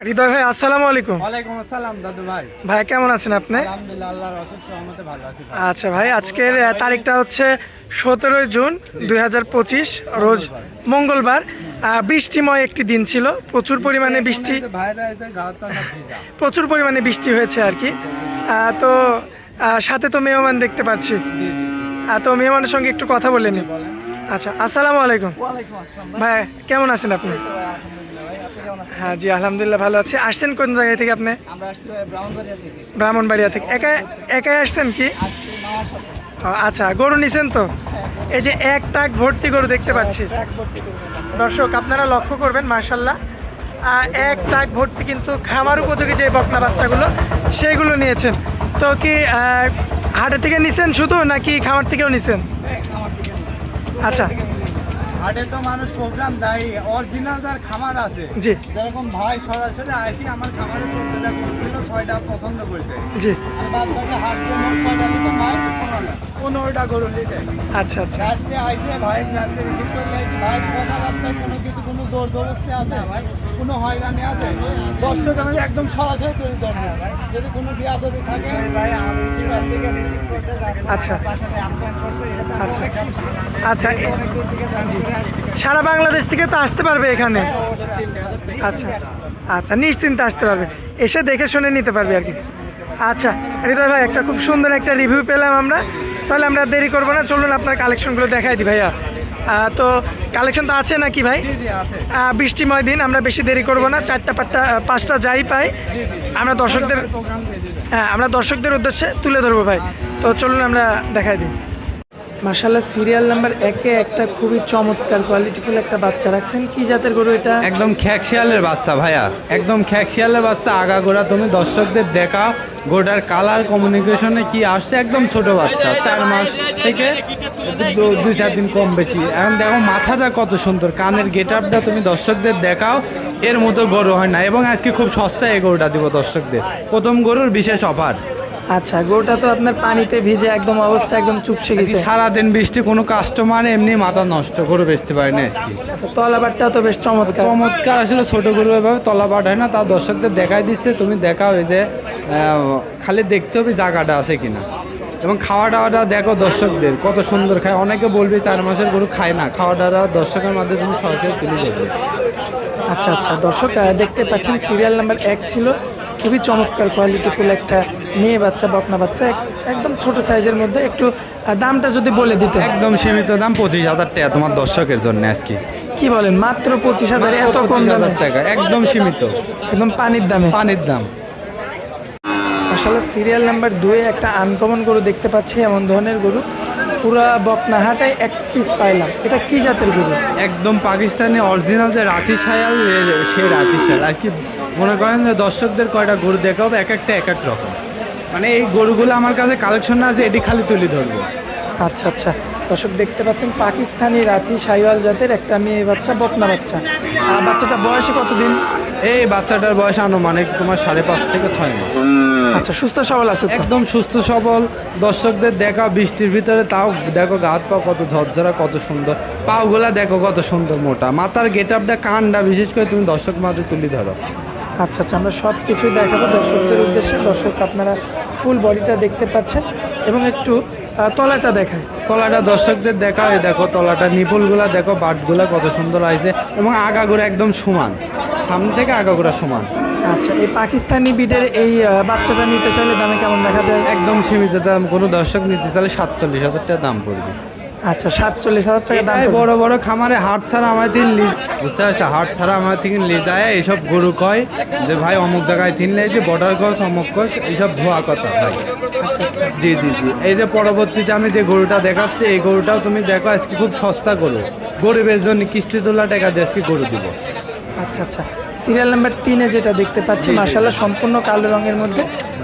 হৃদয় ভাই আসসালামু আলাইকুম। ওয়ালাইকুম আসসালাম দাদু ভাই। ভাই কেমন আছেন আপনি? আলহামদুলিল্লাহ আল্লাহর অশেষ রহমতে ভালো আছি আচ্ছা ভাই আজকের তারিখটা হচ্ছে সতেরোই জুন দুই হাজার পঁচিশ রোজ মঙ্গলবার। বৃষ্টিময় একটি দিন ছিল প্রচুর পরিমাণে বৃষ্টি। প্রচুর পরিমাণে বৃষ্টি হয়েছে আর কি। তো সাথে তো মেহমান দেখতে পাচ্ছি। তো মেহমানের সঙ্গে একটু কথা বলে নিই আচ্ছা আসসালামু আলাইকুম। ভাই কেমন আছেন আপনি? হ্যাঁ জি আলহামদুলিল্লাহ ভালো আছি। আসছেন কোন জায়গা থেকে আপনি? ব্রাহ্মণবাড়িয়া থেকে। একা একাই আসছেন কি? আচ্ছা গরু নিছেন তো? এই যে এক টাক ভর্তি গরু দেখতে পাচ্ছি। ভর্তি করবেন দর্শক আপনারা লক্ষ্য করবেন মার্শাল্লাহ এক টাক ভর্তি কিন্তু খামার উপযোগী যে বকনা বাচ্চাগুলো সেইগুলো নিয়েছেন। তো কি আহ, হাটে থেকে নিছেন শুধু নাকি খামার থেকেও নিছেন? আচ্ছা। হাটে তো মানুষ প্রোগ্রাম দেয় অরিজিনাল যার খামার আছে। যেরকম ভাই সরাসরি আসি আমার খামারে চোদ্দটা করছিল ছয়টা পছন্দ করেছে। জি। পনেরোটা। গরু আচ্ছা আচ্ছা। রাত্রে আইসে ভাই রাত্রে রিসিভ করে লাইছি ভাই কথাবার্তায় কোনো কিছু কোনো জোর আছে? ভাই কোনো হয়রানি আছে? দর্শক আমি একদম সরাসরি তৈরি করব যদি কোনো বিয়াদবি থাকে ভাই আমাদের সেখান থেকে রিসিভ করছে আচ্ছা। বাসাতে আপ্যায়ন করছে আচ্ছা। আচ্ছা। জানি সারা বাংলাদেশ থেকে তো আসতে পারবে এখানে। আচ্ছা। আচ্ছা নিশ্চিন্তে আসতে পারবে। এসে দেখে শুনে নিতে পারবে আর কি। আচ্ছা হৃদয় ভাই একটা খুব সুন্দর একটা রিভিউ পেলাম আমরা। তাহলে আমরা দেরি করব না চলুন আপনার কালেকশনগুলো দেখাই দিই ভাইয়া। তো কালেকশন তো আছে নাকি ভাই? বৃষ্টিময় দিন আমরা বেশি দেরি করব না চারটা পাঁচটা পাঁচটা যাই পাই। আমরা দর্শকদের হ্যাঁ আমরা দর্শকদের উদ্দেশ্যে তুলে ধরবো ভাই। তো চলুন আমরা দেখাই দিই। মার্শাল্লাহ সিরিয়াল নাম্বার একে একটা খুবই চমৎকার কোয়ালিটিফুল একটা বাচ্চা রাখছেন। কি জাতের গরু এটা? একদম খ্যাকশিয়ালের বাচ্চা ভাইয়া। একদম খ্যাকশিয়ালের বাচ্চা আগাগোড়া তুমি দর্শকদের দেখাও গোটার কালার কমিউনিকেশনে কি আসছে, একদম ছোট বাচ্চা, চার মাস থেকে দুই, চার দিন কম বেশি। এখন দেখো মাথাটা কত সুন্দর, কানের গেট আপটা তুমি দর্শকদের দেখাও, এর মতো গরু হয় না। এবং আজকে খুব সস্তায় এই গরুটা দিব দর্শকদের। প্রথম গরুর বিশেষ অফার আচ্ছা গরুটা তো আপনার পানিতে ভিজে একদম অবস্থা একদম চুপসে গেছে। সারাদিন বৃষ্টি কোনো কাস্টমার এমনি মাথা নষ্ট করে বেচতে পারে না আজকে। আচ্ছা, তলাবারটা তো বেশ চমৎকার। চমৎকার আসলে ছোট গরু এভাবে তলাবাট হয় না তা দর্শকদের দেখাই দিচ্ছে তুমি দেখাও এই যে খালি দেখতে হবে জায়গাটা আছে কিনা। এবং খাওয়া দাওয়াটা দেখো দর্শকদের কত সুন্দর খায়। অনেকে বলবে চার মাসের গরু খায় না খাওয়া দাওয়া দর্শকের মাধ্যমে তুমি সরাসরি তুলে দেবে আচ্ছা আচ্ছা দর্শক দেখতে পাচ্ছেন সিরিয়াল নাম্বার এক ছিল। খুবই চমৎকার কোয়ালিটিফুল একটা মেয়ে বাচ্চা বকনা বাচ্চা একদম ছোট সাইজের মধ্যে একটু দামটা যদি বলে দিতেন একদম সীমিত দাম পঁচিশ হাজার টাকা তোমার দর্শকের জন্য আজকে। কি বলেন মাত্র পঁচিশ হাজার এত কম পঁচিশ দামে হাজার টাকা একদম সীমিত। একদম পানির দামে? পানির দাম। আসলে সিরিয়াল নাম্বার দুয়ে একটা আনকমন গরু দেখতে পাচ্ছি এমন ধরনের গরু। পুরা বকনা হাটায় এক পিস পাইলাম। এটা কি জাতের গরু? একদম পাকিস্তানি অরিজিনাল যে রাতি সায়াল সেই রাতি সায়াল আজকে মনে করেন যে দর্শকদের কয়টা গরু দেখাবো এক একটা এক এক রকম। মানে এই গরুগুলো আমার কাছে কালেকশন না আছে এটি খালি তুলে ধরবো। আচ্ছা আচ্ছা। দর্শক দেখতে পাচ্ছেন পাকিস্তানি রাথি সাইওয়াল জাতের একটা মেয়ে বাচ্চা বকনা বাচ্চা। আর বাচ্চাটা বয়সে কতদিন? এই বাচ্চাটার বয়স আনুমানিক তোমার সাড়ে পাঁচ থেকে ছয় মাস। আচ্ছা সুস্থ সবল আছে একদম সুস্থ সবল। দর্শকদের দেখা বৃষ্টির ভিতরে তাও দেখো গাত পা কত ঝরঝরা কত সুন্দর। পাওগুলা দেখো কত সুন্দর মোটা। মাথার গেট আপ আপটা কানটা বিশেষ করে তুমি দর্শক মাঝে তুলে ধরো। আচ্ছা আচ্ছা আমরা সব কিছুই দেখাবো দর্শকদের উদ্দেশ্যে। দর্শক আপনারা ফুল বডিটা দেখতে পাচ্ছেন এবং একটু তলাটা দেখায় তলাটা দর্শকদের দেখা এই দেখো তলাটা নিপুলগুলা দেখো বাটগুলা কত সুন্দর আছে এবং আগাগোড়া একদম সমান। সামনে থেকে আগাগোড়া সমান। আচ্ছা এই পাকিস্তানি বিডের এই বাচ্চাটা নিতে চাইলে দামে কেমন দেখা যায়? একদম সীমিত দাম কোনো দর্শক নিতে চাইলে সাতচল্লিশ হাজার টাকা দাম পড়বে। আচ্ছা সাতচল্লিশ হাজার টাকা দাম বড় বড় খামারে হাট ছাড়া লিজ বুঝতে পারছ? হাট ছাড়া আমার থেকে নিয়ে যায় এইসব গরু কয়? যে ভাই অমুক জায়গায় তিন লেগেছে বর্ডার কস অমুক কস এইসব ভুয়া কথা ভাই। আচ্ছা আচ্ছা। জি জি জি। এই যে পরবর্তীতে আমি যে গরুটা দেখাচ্ছি এই গরুটাও তুমি দেখো আজকে খুব সস্তা গরু। গরিবের জন্য কিস্তি তোলা টাকা দিয়ে আজকে গরু দিব। আচ্ছা আচ্ছা। সিরিয়াল নাম্বার তিনে যেটা দেখতে পাচ্ছি মাসাল্লাহ সম্পূর্ণ কালো রঙের মধ্যে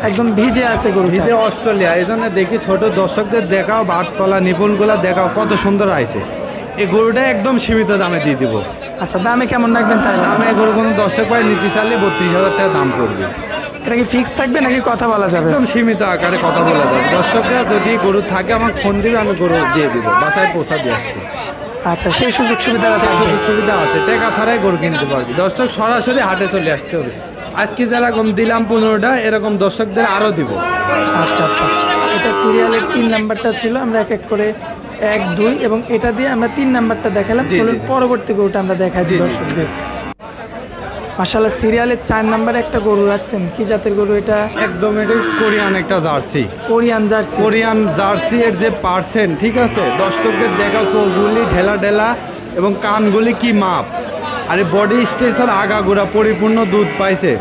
একদম ভিজে আছে গরু ভিজে অস্ট্রেলিয়া এই জন্য দেখি ছোট দর্শকদের দেখাও বাটতলা নিপুণগুলা দেখাও কত সুন্দর আইছে। এই গরুটা একদম সীমিত দামে দিয়ে দিব। আচ্ছা দামে কেমন রাখবেন তাই? দামে গরু কোনো দর্শক পাই নিতে চাইলে বত্রিশ হাজার টাকা দাম পড়বে। এটা কি ফিক্স থাকবে নাকি কথা বলা যাবে? একদম সীমিত আকারে কথা বলা যাবে। দর্শকরা যদি গরু থাকে আমার ফোন দিবে আমি গরু দিয়ে দিব। বাসায় পৌঁছা দিয়ে আসব। আচ্ছা সেই সুযোগ সুবিধা সুযোগ সুবিধা আছে। টাকা ছাড়াই গরু কিনতে পারবি। দর্শক সরাসরি হাটে চলে আসতে হবে। আজকে যেরকম দিলাম পনেরোটা এরকম দর্শকদের আরও দিব। আচ্ছা আচ্ছা। এটা সিরিয়ালের তিন নাম্বারটা ছিল। আমরা এক এক করে এক দুই এবং এটা দিয়ে আমরা তিন নাম্বারটা দেখালাম। চলুন পরবর্তী গরুটা আমরা দেখাই দিই দর্শকদের। মাসাল্লাহ সিরিয়ালের চার নাম্বারে একটা গরু রাখছেন। কি জাতের গরু এটা? একদম এটা কোরিয়ান একটা jersey. Korean jersey. Korean jersey এর যে পার্সেন্ট ঠিক আছে? দর্শকদের দেখা চোখগুলি ঢেলা ঢেলা এবং কানগুলি কি মাপ? আরে বডি স্ট্রেচার আগাগোড়া পরিপূর্ণ দুধ পাইছে।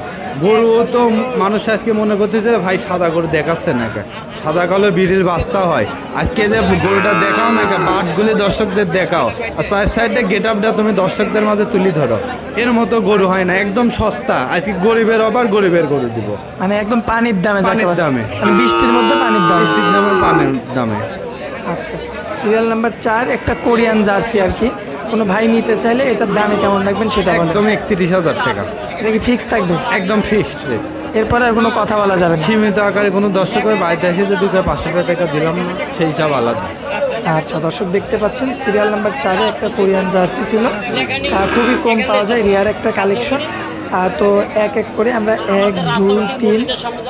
গরু তো মানুষ আজকে মনে করতেছে ভাই সাদা গরু দেখাচ্ছে না কে সাদা কালো বিড়ির বাচ্চা হয়। আজকে যে গরুটা দেখাও না কে বাটগুলি দর্শকদের দেখাও। আর সাইড সাইডে গেট আপটা তুমি দর্শকদের মাঝে তুলি ধরো। এর মতো গরু হয় না একদম সস্তা। আজকে গরিবের অবার গরিবের গরু দিব। মানে একদম পানির দামে পানির দামে। মানে বৃষ্টির মধ্যে পানির দামে। মিষ্টির দামে পানির দামে। আচ্ছা সিরিয়াল নাম্বার চার একটা কোরিয়ান জার্সি আর কি। কোনো ভাই নিতে চাইলে এটার দামে কেমন রাখবেন সেটা একদম একত্রিশ হাজার টাকা। এটা কি ফিক্স থাকবে? একদম ফিক্সড রেট এরপরে আর কোনো কথা বলা যাবে না। সীমিত আকারে কোনো দর্শকের বাড়িতে এসে যদি কেউ পাঁচশো টাকা দিলাম না সেই হিসাব আলাদা। আচ্ছা দর্শক দেখতে পাচ্ছেন সিরিয়াল নাম্বার চারে একটা কোরিয়ান জার্সি ছিল। আর খুবই কম পাওয়া যায় রিয়ার একটা কালেকশন তো এক এক করে আমরা এক দুই তিন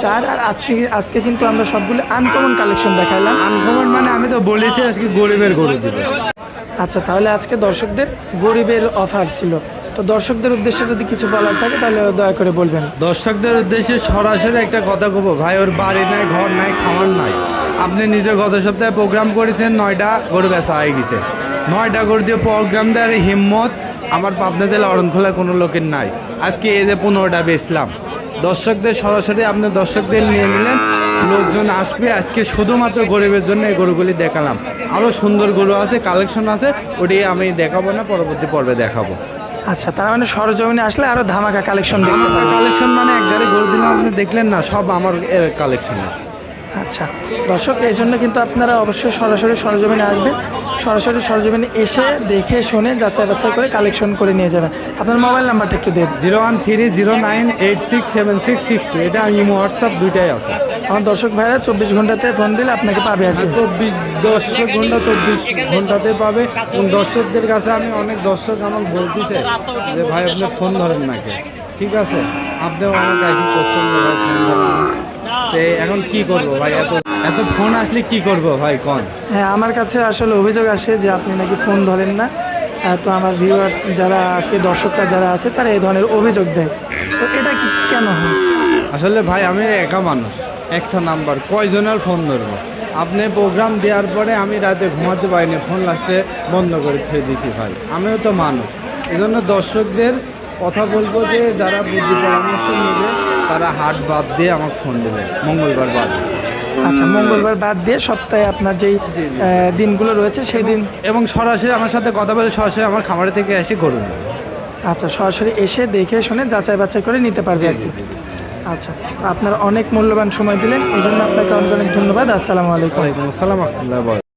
চার আর আজকে আজকে কিন্তু আমরা সবগুলো আনকমন কালেকশন দেখাইলাম। আনকমন মানে আমি তো বলেছি আজকে গরিবের গরু দিব। আচ্ছা তাহলে আজকে দর্শকদের গরিবের অফার ছিল। তো দর্শকদের উদ্দেশ্যে যদি কিছু বলার থাকে, তাহলে দয়া করে বলবেন। দর্শকদের উদ্দেশ্যে সরাসরি একটা কথা কব, ভাই, ওর বাড়ি নাই, ঘর নাই, খাওয়ার নাই। আপনি নিজে গত সপ্তাহে প্রোগ্রাম করেছেন, নয়টা গরু বেচা হয়ে গেছে। নয়টা গরু দিয়ে প্রোগ্রাম দেওয়ার হিম্মত আমার পাবনা জেলা অরণখোলার কোনো লোকের নাই। আজকে এই যে পনেরোটা বেচলাম। দর্শকদের সরাসরি আপনি দর্শকদের নিয়ে নিলেন, লোকজন আসবে, আজকে শুধুমাত্র গরিবের জন্য এই গরুগুলি দেখালাম। আরও সুন্দর গরু আছে কালেকশন আছে ওটি আমি দেখাবো না, পরবর্তী পর্বে দেখাবো। আচ্ছা তার মানে সরজমিনে আসলে আরও ধামাকা কালেকশন দেখতে পাবেন। কালেকশন মানে এক গাড়ি গরু দিলাম আপনি দেখলেন না সব আমার কালেকশনের আচ্ছা দর্শক এই জন্য কিন্তু আপনারা অবশ্যই সরাসরি সরজমিনে আসবেন। সরাসরি সরজমিনে এসে দেখে শুনে যাচাই বাছাই করে কালেকশন করে নিয়ে যাবেন। আপনার মোবাইল নাম্বারটা একটু দিন। Zero one three zero nine eight six seven six six two এটা ইমো হোয়াটসঅ্যাপ দুইটাই আছে। আমার দর্শক ভাইরা চব্বিশ ঘন্টাতে ফোন দিলে আপনাকে পাবে আর চব্বিশ দর্শক ঘণ্টা চব্বিশ ঘন্টাতে পাবে। দর্শকদের কাছে আমি অনেক দর্শক আমাকে বলতেছে যে ভাই আপনি ফোন ধরেন নাকি ঠিক আছে? আপনিও আমাকে এসে কোশ্চেন ফোন ধরেন তো এখন কি করব ভাই? এত এত ফোন আসলে কি করব ভাই কন? হ্যাঁ আমার কাছে আসলে অভিযোগ আসে যে আপনি নাকি ফোন ধরেন না। তো আমার ভিউয়ার্স যারা আছে দর্শকরা যারা আছে তারা এই ধরনের অভিযোগ দেয়। তো এটা কি কেন হয়? আসলে ভাই আমি একা মানুষ। একটা নাম্বার। কয়জনের ফোন ধরবো? আপনি প্রোগ্রাম দেওয়ার পরে আমি রাতে ঘুমাতে পারিনি ফোন লাস্টে বন্ধ করে ছেড়ে দিছি ভাই। আমিও তো মানুষ। এই জন্য দর্শকদের কথা বলব যে যারা বুদ্ধি পরামর্শ নেবে তারা হাট বাদ দিয়ে আমার ফোন দেবে। মঙ্গলবার বাদ। আচ্ছা মঙ্গলবার বাদ দিয়ে সপ্তাহে আপনার যেই দিনগুলো রয়েছে সেই দিন এবং সরাসরি আমার সাথে কথা বলে সরাসরি আমার খামারে থেকে এসে করুন আচ্ছা সরাসরি এসে দেখে শুনে যাচাই বাছাই করে নিতে পারবে আর কি। আচ্ছা আপনার অনেক মূল্যবান সময় দিলেন, এই জন্য আপনাকে অনেক অনেক ধন্যবাদ। আসসালামু আলাইকুম। আসসালাম রহমতুল্লাহ